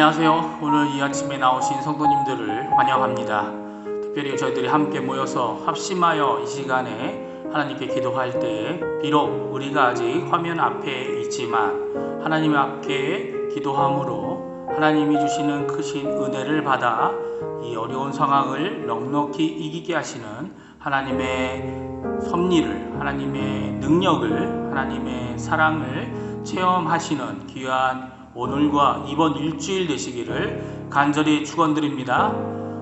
안녕하세요. 오늘 이 아침에 나오신 성도님들을 환영합니다. 특별히 저희들이 함께 모여서 합심하여 이 시간에 하나님께 기도할 때에 비록 우리가 아직 화면 앞에 있지만 하나님 앞에 기도함으로 하나님이 주시는 크신 은혜를 받아 이 어려운 상황을 넉넉히 이기게 하시는 하나님의 섭리를 하나님의 능력을 하나님의 사랑을 체험하시는 귀한 오늘과 이번 일주일 되시기를 간절히 축원드립니다.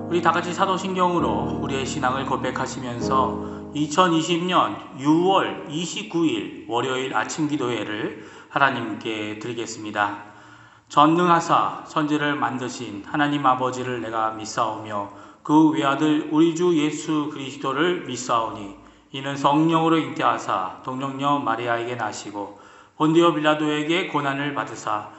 우리 다 같이 사도신경으로 우리의 신앙을 고백하시면서 2020년 6월 29일 월요일 아침 기도회를 하나님께 드리겠습니다. 전능하사 천지를 만드신 하나님 아버지를 내가 믿사오며 그 외아들 우리 주 예수 그리스도를 믿사오니 이는 성령으로 잉태하사 동정녀 마리아에게 나시고 본디오 빌라도에게 고난을 받으사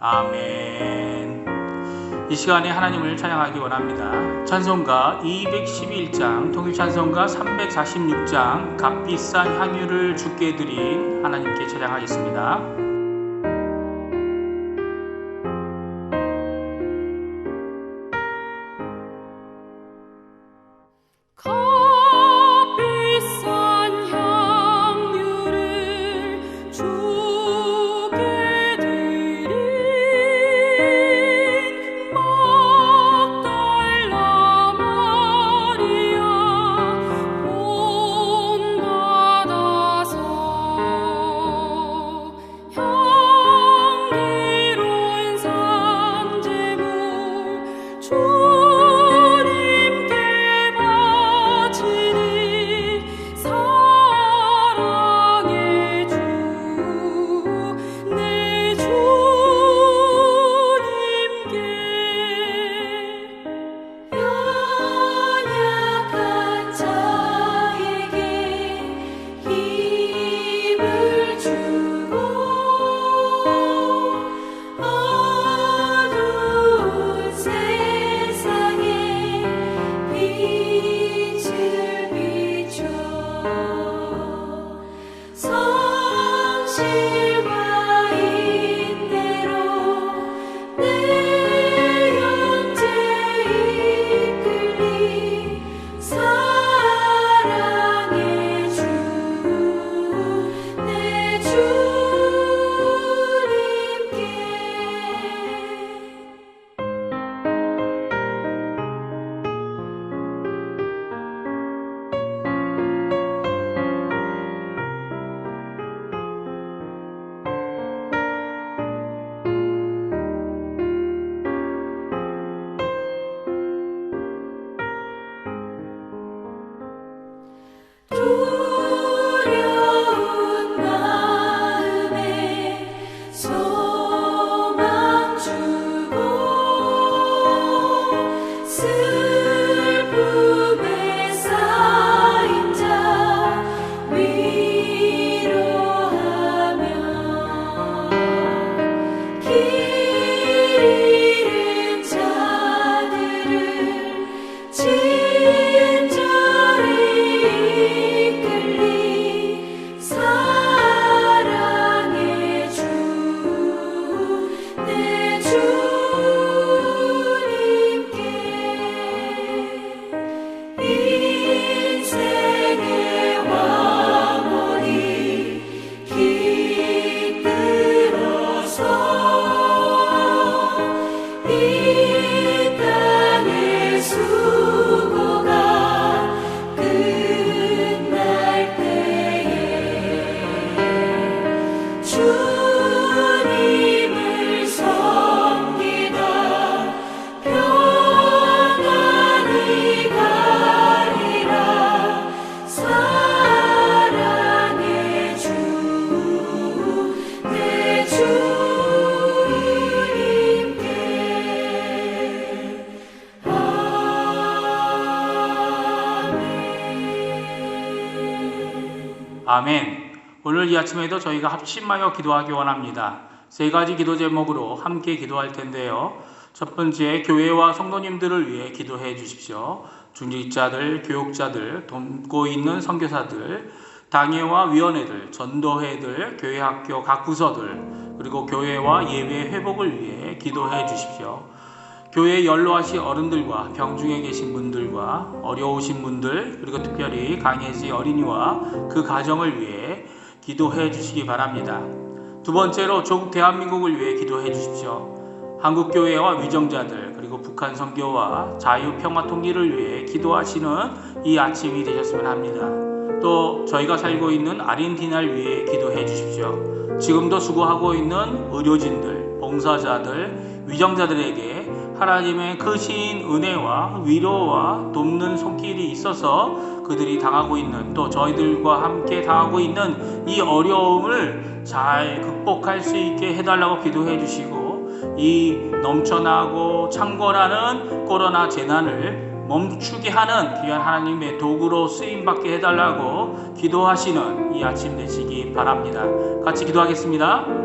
아멘. 이 시간에 하나님을 찬양하기 원합니다. 찬송가 211장, 통일 찬송가 346장, 값비싼 향유를 주께 드린 하나님께 찬양하겠습니다. True. 오늘 이 아침에도 저희가 합심하여 기도하기 원합니다. 세 가지 기도 제목으로 함께 기도할 텐데요. 첫 번째, 교회와 성도님들을 위해 기도해 주십시오. 중직자들, 교육자들, 돕고 있는 선교사들, 당회와 위원회들, 전도회들, 교회 학교 각 부서들, 그리고 교회와 예배 회복을 위해 기도해 주십시오. 교회 연로하신 어른들과 병중에 계신 분들과 어려우신 분들 그리고 특별히 강혜지 어린이와 그 가정을 위해 기도해 주시기 바랍니다. 두 번째로 조국 대한민국을 위해 기도해 주십시오. 한국 교회와 위정자들 그리고 북한 선교와 자유 평화 통일을 위해 기도하시는 이 아침이 되셨으면 합니다. 또 저희가 살고 있는 아르헨티나를 위해 기도해 주십시오. 지금도 수고하고 있는 의료진들, 봉사자들, 위정자들에게 하나님의 크신 은혜와 위로와 돕는 손길이 있어서 그들이 당하고 있는 또 저희들과 함께 당하고 있는 이 어려움을 잘 극복할 수 있게 해달라고 기도해 주시고 이 넘쳐나고 창궐하는 코로나 재난을 멈추게 하는 귀한 하나님의 도구로 쓰임받게 해달라고 기도하시는 이 아침 되시기 바랍니다. 같이 기도하겠습니다.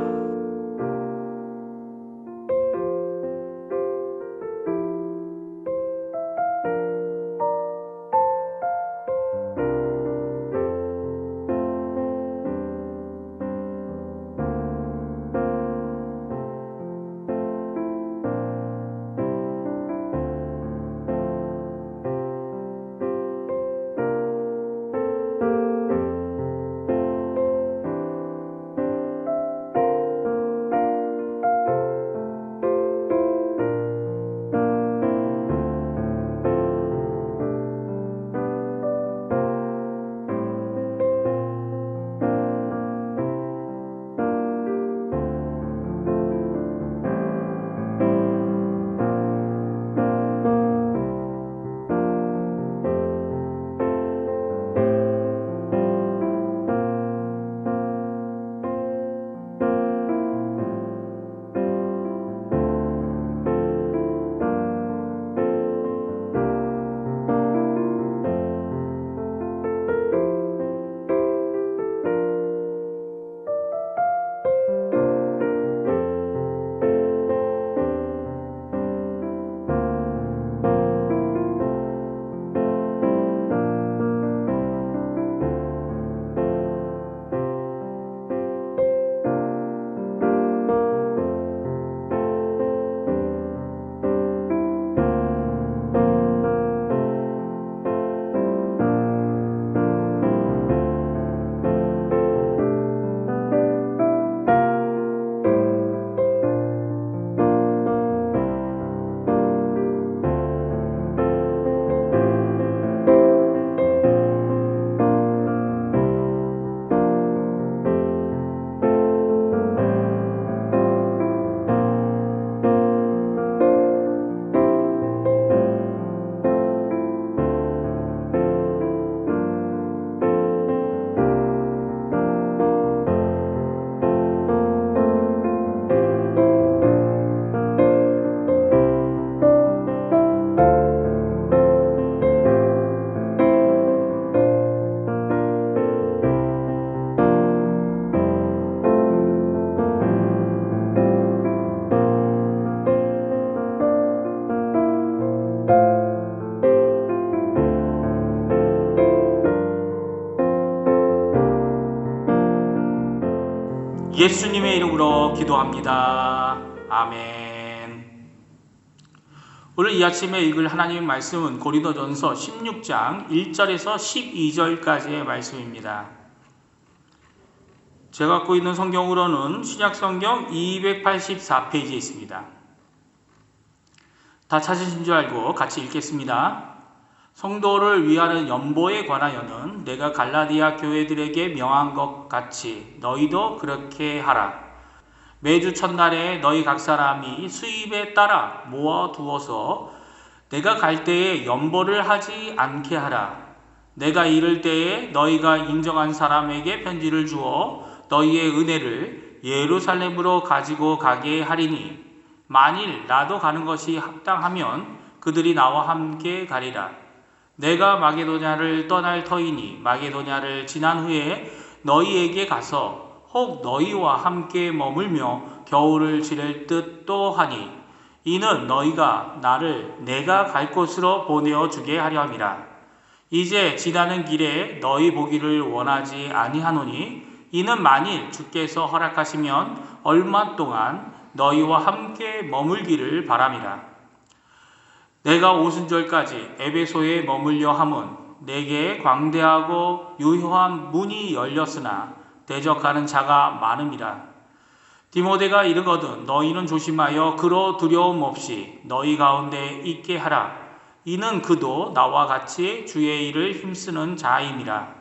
예수님의 이름으로 기도합니다. 아멘. 오늘 이 아침에 읽을 하나님의 말씀은 고린도전서 16장 1절에서 12절까지의 말씀입니다. 제가 갖고 있는 성경으로는 신약 성경 284페이지에 있습니다. 다 찾으신 줄 알고 같이 읽겠습니다. 성도를 위하는 연보에 관하여는 내가 갈라디아 교회들에게 명한 것 같이 너희도 그렇게 하라. 매주 첫날에 너희 각 사람이 수입에 따라 모아 두어서 내가 갈 때에 연보를 하지 않게 하라. 내가 이를 때에 너희가 인정한 사람에게 편지를 주어 너희의 은혜를 예루살렘으로 가지고 가게 하리니 만일 나도 가는 것이 합당하면 그들이 나와 함께 가리라. 내가 마게도냐를 떠날 터이니 마게도냐를 지난 후에 너희에게 가서 혹 너희와 함께 머물며 겨울을 지낼 듯도 하니 이는 너희가 나를 내가 갈 곳으로 보내어 주게 하려 함이라. 이제 지나는 길에 너희 보기를 원하지 아니하노니 이는 만일 주께서 허락하시면 얼마 동안 너희와 함께 머물기를 바람이라. 내가 오순절까지 에베소에 머물려 함은 내게 광대하고 유효한 문이 열렸으나 대적하는 자가 많음이라. 디모데가 이르거든 너희는 조심하여 그로 두려움 없이 너희 가운데 있게 하라. 이는 그도 나와 같이 주의 일을 힘쓰는 자임이라.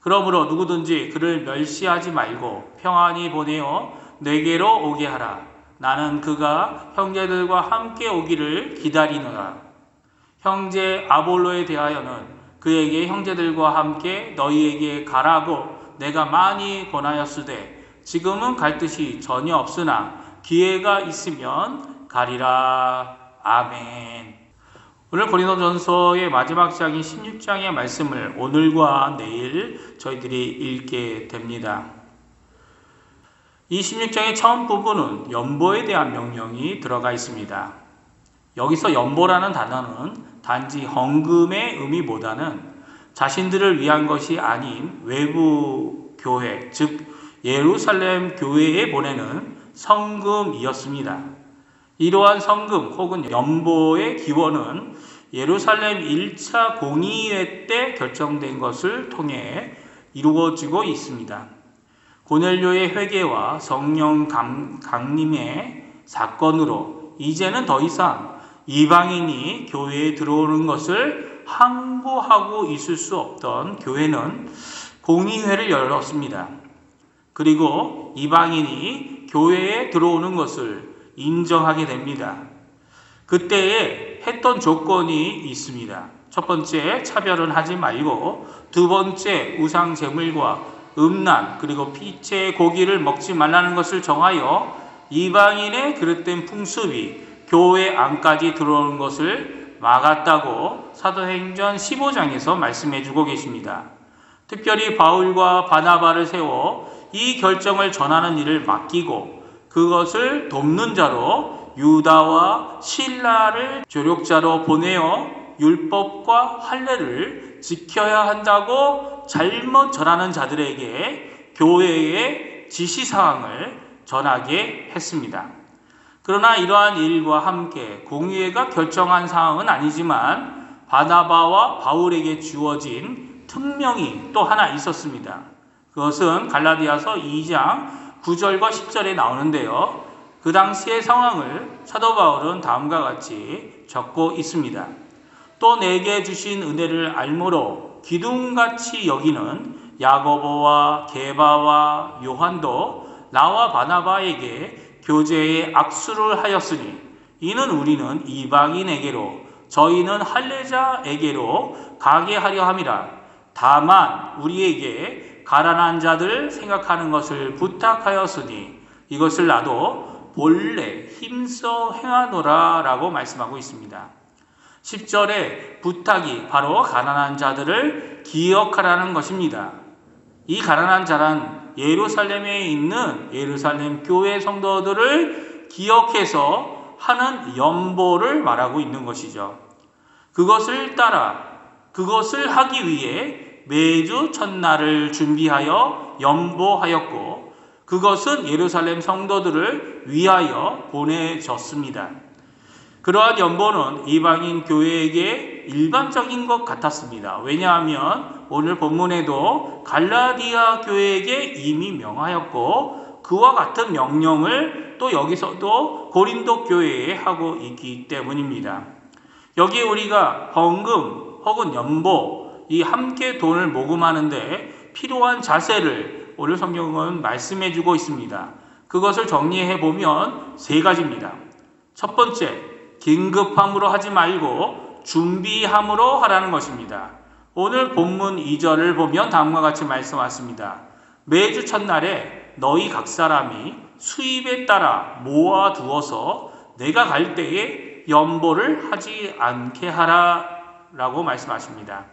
그러므로 누구든지 그를 멸시하지 말고 평안히 보내어 내게로 오게 하라. 나는 그가 형제들과 함께 오기를 기다리노라. 형제 아볼로에 대하여는 그에게 형제들과 함께 너희에게 가라고 내가 많이 권하였으되 지금은 갈 뜻이 전혀 없으나 기회가 있으면 가리라. 아멘. 오늘 고린도전서의 마지막 장인 16장의 말씀을 오늘과 내일 저희들이 읽게 됩니다. 이 16장의 처음 부분은 연보에 대한 명령이 들어가 있습니다. 여기서 연보라는 단어는 단지 헌금의 의미보다는 자신들을 위한 것이 아닌 외부 교회, 즉 예루살렘 교회에 보내는 성금이었습니다. 이러한 성금 혹은 연보의 기원은 예루살렘 1차 공의회 때 결정된 것을 통해 이루어지고 있습니다. 고넬료의 회개와 성령 강, 강림의 사건으로 이제는 더 이상 이방인이 교회에 들어오는 것을 항구하고 있을 수 없던 교회는 공의회를 열었습니다. 그리고 이방인이 교회에 들어오는 것을 인정하게 됩니다. 그때에 했던 조건이 있습니다. 첫 번째, 차별은 하지 말고, 두 번째, 우상 제물과 음란, 그리고 피체 고기를 먹지 말라는 것을 정하여 이방인의 그릇된 풍습이 교회 안까지 들어오는 것을 막았다고 사도행전 15장에서 말씀해 주고 계십니다. 특별히 바울과 바나바를 세워 이 결정을 전하는 일을 맡기고 그것을 돕는 자로 유다와 신라를 조력자로 보내어 율법과 할례를 지켜야 한다고 잘못 전하는 자들에게 교회의 지시 사항을 전하게 했습니다. 그러나 이러한 일과 함께 공의회가 결정한 사항은 아니지만 바나바와 바울에게 주어진 특명이 또 하나 있었습니다. 그것은 갈라디아서 2장 9절과 10절에 나오는데요. 그 당시의 상황을 사도 바울은 다음과 같이 적고 있습니다. 또 내게 주신 은혜를 알므로 기둥같이 여기는 야고보와 게바와 요한도 나와 바나바에게 교제에 악수를 하였으니 이는 우리는 이방인에게로 저희는 할례자에게로 가게 하려 함이라 다만 우리에게 가난한 자들 생각하는 것을 부탁하였으니 이것을 나도 본래 힘써 행하노라 라고 말씀하고 있습니다. 10절에 부탁이 바로 가난한 자들을 기억하라는 것입니다. 이 가난한 자란 예루살렘에 있는 예루살렘 교회 성도들을 기억해서 하는 연보를 말하고 있는 것이죠. 그것을 따라 그것을 하기 위해 매주 첫날을 준비하여 연보하였고 그것은 예루살렘 성도들을 위하여 보내졌습니다. 그러한 연보는 이방인 교회에게 일반적인 것 같았습니다. 왜냐하면 오늘 본문에도 갈라디아 교회에게 이미 명하였고 그와 같은 명령을 또 여기서도 고린도 교회에 하고 있기 때문입니다. 여기 우리가 헌금 혹은 연보 이 함께 돈을 모금하는데 필요한 자세를 오늘 성경은 말씀해 주고 있습니다. 그것을 정리해 보면 세 가지입니다. 첫 번째, 긴급함으로 하지 말고 준비함으로 하라는 것입니다. 오늘 본문 2절을 보면 다음과 같이 말씀 왔습니다. 매주 첫날에 너희 각 사람이 수입에 따라 모아 두어서 내가 갈 때에 연보를 하지 않게 하라 라고 말씀하십니다.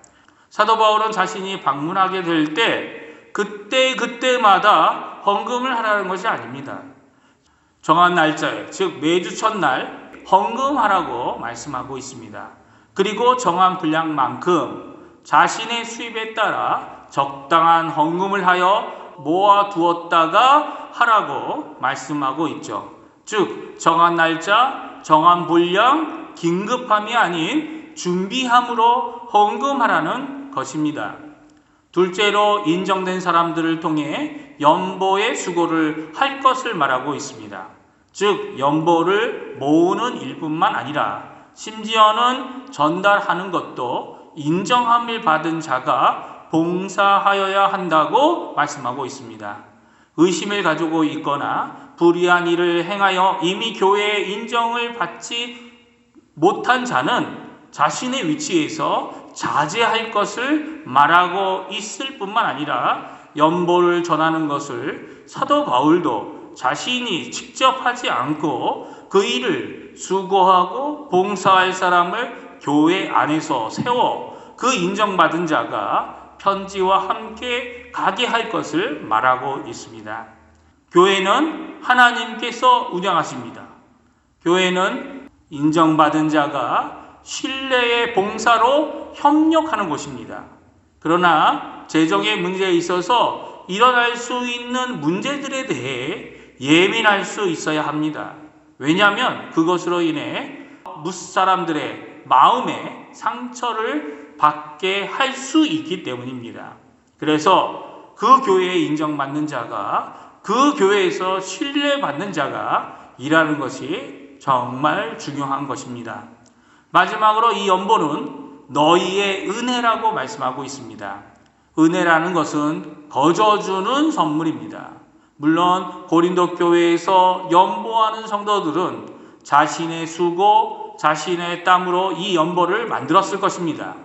사도 바울은 자신이 방문하게 될 때 그때 그때마다 헌금을 하라는 것이 아닙니다. 정한 날짜에 즉 매주 첫날 헌금하라고 말씀하고 있습니다. 그리고 정한 분량만큼 자신의 수입에 따라 적당한 헌금을 하여 모아 두었다가 하라고 말씀하고 있죠. 즉 정한 날짜, 정한 분량, 긴급함이 아닌 준비함으로 헌금하라는 것입니다. 둘째로 인정된 사람들을 통해 연보의 수고를 할 것을 말하고 있습니다. 즉 연보를 모으는 일뿐만 아니라 심지어는 전달하는 것도 인정함을 받은 자가 봉사하여야 한다고 말씀하고 있습니다. 의심을 가지고 있거나 불의한 일을 행하여 이미 교회의 인정을 받지 못한 자는 자신의 위치에서 자제할 것을 말하고 있을 뿐만 아니라 연보를 전하는 것을 사도 바울도 자신이 직접 하지 않고 그 일을 수고하고 봉사할 사람을 교회 안에서 세워 그 인정받은 자가 편지와 함께 가게 할 것을 말하고 있습니다. 교회는 하나님께서 운영하십니다. 교회는 인정받은 자가 신뢰의 봉사로 협력하는 곳입니다. 그러나 재정의 문제에 있어서 일어날 수 있는 문제들에 대해 예민할 수 있어야 합니다. 왜냐하면 그것으로 인해 무사람들의 마음에 상처를 받게 할 수 있기 때문입니다. 그래서 그 교회에 인정받는 자가 그 교회에서 신뢰받는 자가 일하는 것이 정말 중요한 것입니다. 마지막으로 이 연보는 너희의 은혜라고 말씀하고 있습니다. 은혜라는 것은 거저주는 선물입니다. 물론 고린도 교회에서 연보하는 성도들은 자신의 수고, 자신의 땀으로 이 연보를 만들었을 것입니다.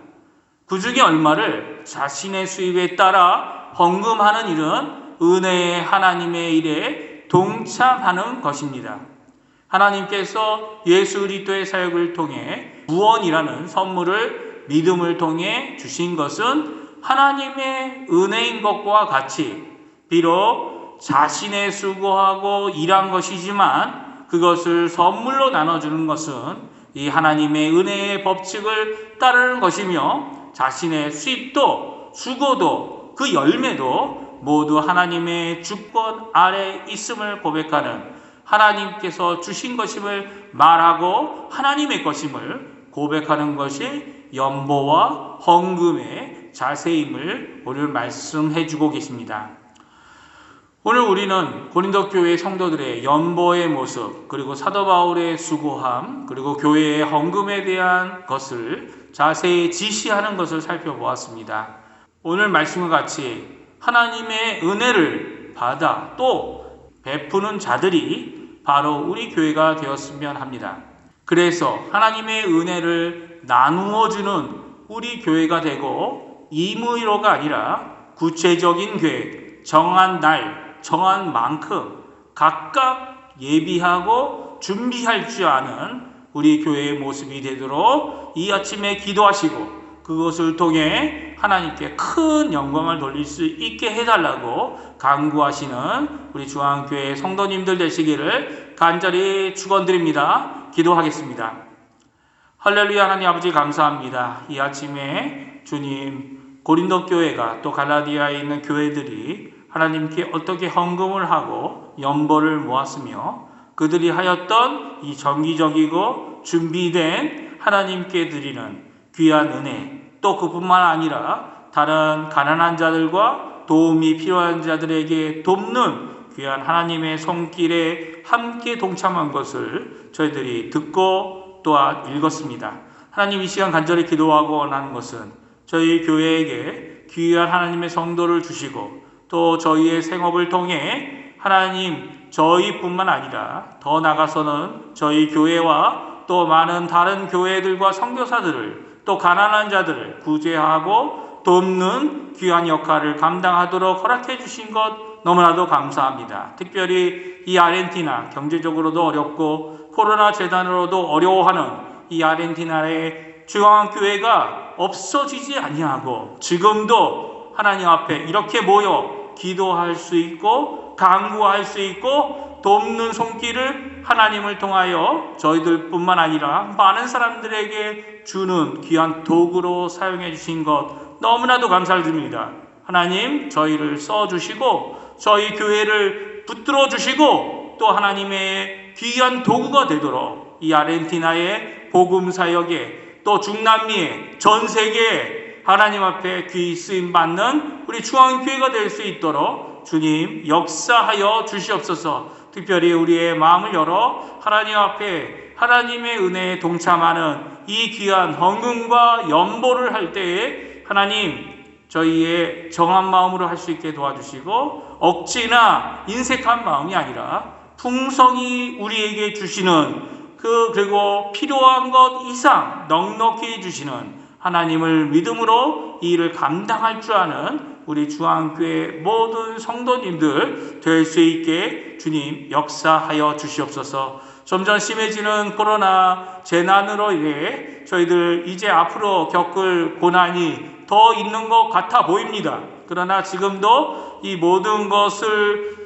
그 중에 얼마를 자신의 수입에 따라 헌금하는 일은 은혜의 하나님의 일에 동참하는 것입니다. 하나님께서 예수 그리스도의 사역을 통해 구원이라는 선물을 믿음을 통해 주신 것은 하나님의 은혜인 것과 같이 비록 자신의 수고하고 일한 것이지만 그것을 선물로 나눠주는 것은 이 하나님의 은혜의 법칙을 따르는 것이며 자신의 수입도 수고도 그 열매도 모두 하나님의 주권 아래 있음을 고백하는 하나님께서 주신 것임을 말하고 하나님의 것임을 고백하는 것이 연보와 헌금의 자세임을 오늘 말씀해 주고 계십니다. 오늘 우리는 고린도 교회 성도들의 연보의 모습, 그리고 사도 바울의 수고함, 그리고 교회의 헌금에 대한 것을 자세히 지시하는 것을 살펴보았습니다. 오늘 말씀과 같이 하나님의 은혜를 받아 또 베푸는 자들이 바로 우리 교회가 되었으면 합니다. 그래서 하나님의 은혜를 나누어 주는 우리 교회가 되고 임의로가 아니라 구체적인 계획, 정한 날, 정한 만큼 각각 예비하고 준비할 줄 아는 우리 교회의 모습이 되도록 이 아침에 기도하시고 그것을 통해 하나님께 큰 영광을 돌릴 수 있게 해달라고 강구하시는 우리 중앙교회 성도님들 되시기를 간절히 축원드립니다. 기도하겠습니다. 할렐루야 하나님 아버지 감사합니다. 이 아침에 주님 고린도 교회가 또 갈라디아에 있는 교회들이 하나님께 어떻게 헌금을 하고 연보를 모았으며 그들이 하였던 이 정기적이고 준비된 하나님께 드리는 귀한 은혜 또 그뿐만 아니라 다른 가난한 자들과 도움이 필요한 자들에게 돕는 귀한 하나님의 손길에 함께 동참한 것을 저희들이 듣고 또한 읽었습니다. 하나님 이 시간 간절히 기도하고 원하는 것은 저희 교회에게 귀한 하나님의 성도를 주시고 또 저희의 생업을 통해 하나님 저희뿐만 아니라 더 나가서는 저희 교회와 또 많은 다른 교회들과 선교사들을 또 가난한 자들을 구제하고 돕는 귀한 역할을 감당하도록 허락해 주신 것 너무나도 감사합니다. 특별히 이 아르헨티나 경제적으로도 어렵고 코로나 재단으로도 어려워하는 이 아르헨티나의 중앙교회가 없어지지 아니하고 지금도 하나님 앞에 이렇게 모여 기도할 수 있고 강구할 수 있고 돕는 손길을 하나님을 통하여 저희들뿐만 아니라 많은 사람들에게 주는 귀한 도구로 사용해 주신 것 너무나도 감사를 드립니다. 하나님 저희를 써 주시고 저희 교회를 붙들어 주시고 또 하나님의 귀한 도구가 되도록 이 아르헨티나의 복음 사역에 또 중남미에 전 세계에 하나님 앞에 귀 쓰임 받는 우리 중앙교회가 될 수 있도록 주님 역사하여 주시옵소서. 특별히 우리의 마음을 열어 하나님 앞에 하나님의 은혜에 동참하는 이 귀한 헌금과 연보를 할 때에 하나님 저희의 정한 마음으로 할 수 있게 도와주시고 억지나 인색한 마음이 아니라 풍성히 우리에게 주시는 그 그리고 필요한 것 이상 넉넉히 주시는 하나님을 믿음으로 이 일을 감당할 줄 아는 우리 중앙교회 모든 성도님들 될 수 있게 주님 역사하여 주시옵소서. 점점 심해지는 코로나 재난으로 인해 저희들 이제 앞으로 겪을 고난이 더 있는 것 같아 보입니다. 그러나 지금도 이 모든 것을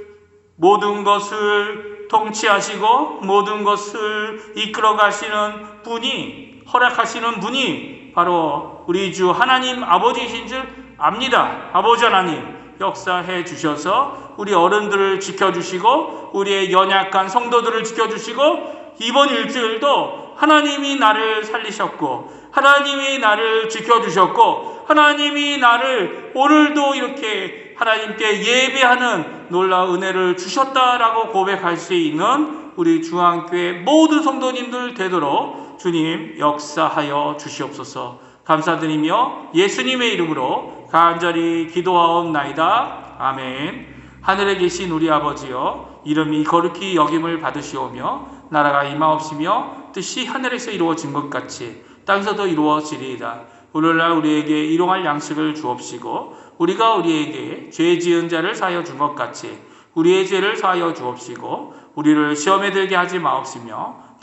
모든 것을 통치하시고 모든 것을 이끌어 가시는 분이 허락하시는 분이 바로 우리 주 하나님 아버지이신 줄 압니다. 아버지 하나님 역사해 주셔서 우리 어른들을 지켜주시고 우리의 연약한 성도들을 지켜주시고 이번 일주일도 하나님이 나를 살리셨고 하나님이 나를 지켜주셨고 하나님이 나를 오늘도 이렇게 하나님께 예배하는 놀라운 은혜를 주셨다라고 고백할 수 있는 우리 중앙교회 모든 성도님들 되도록 주님 역사하여 주시옵소서 감사드리며 예수님의 이름으로 간절히 기도하옵나이다. 아멘. 하늘에 계신 우리 아버지여 이름이 거룩히 여김을 받으시오며 나라가 임하옵시며 뜻이 하늘에서 이루어진 것 같이 땅에서도 이루어지리이다. 오늘날 우리에게 일용할 양식을 주옵시고 우리가 우리에게 죄 지은 자를 사하여 준 것 같이 우리의 죄를 사하여 주옵시고 우리를 시험에 들게 하지 마옵시며